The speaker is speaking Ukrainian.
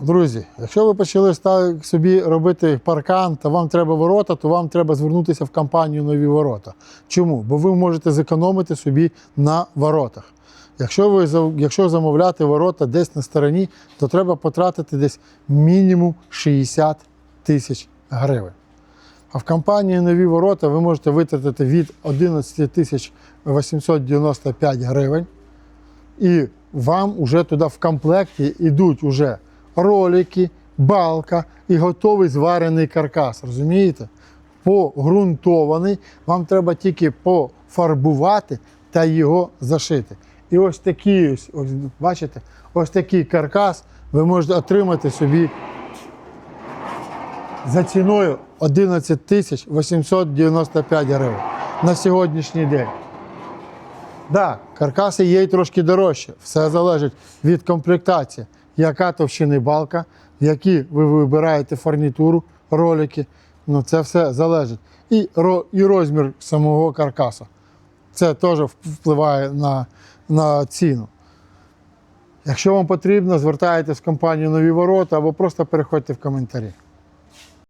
Друзі, якщо ви почали собі робити паркан та вам треба ворота, то вам треба звернутися в компанію нові ворота. Чому? Бо ви можете зекономити собі на воротах. Якщо ви якщо замовляти ворота десь на стороні, то треба потратити десь мінімум 60 тисяч гривень. А в компанії нові ворота ви можете витратити від 11 тисяч 895 гривень. І вам вже туди в комплекті йдуть уже ролики, балка і готовий зварений каркас. Розумієте? Погрунтований. Вам треба тільки пофарбувати та його зашити. І ось такий ось, ось бачите, ось такий каркас ви можете отримати собі за ціною 11 тисяч 895 гривень на сьогоднішній день. Да, каркаси є й трошки дорожче. Все залежить від комплектації, яка товщини балка, які ви вибираєте фурнітуру, ролики. Ну, це все залежить. І, і розмір самого каркаса. Це теж впливає на, на ціну. Якщо вам потрібно, звертайтесь в компанію нові ворота або просто переходьте в коментарі.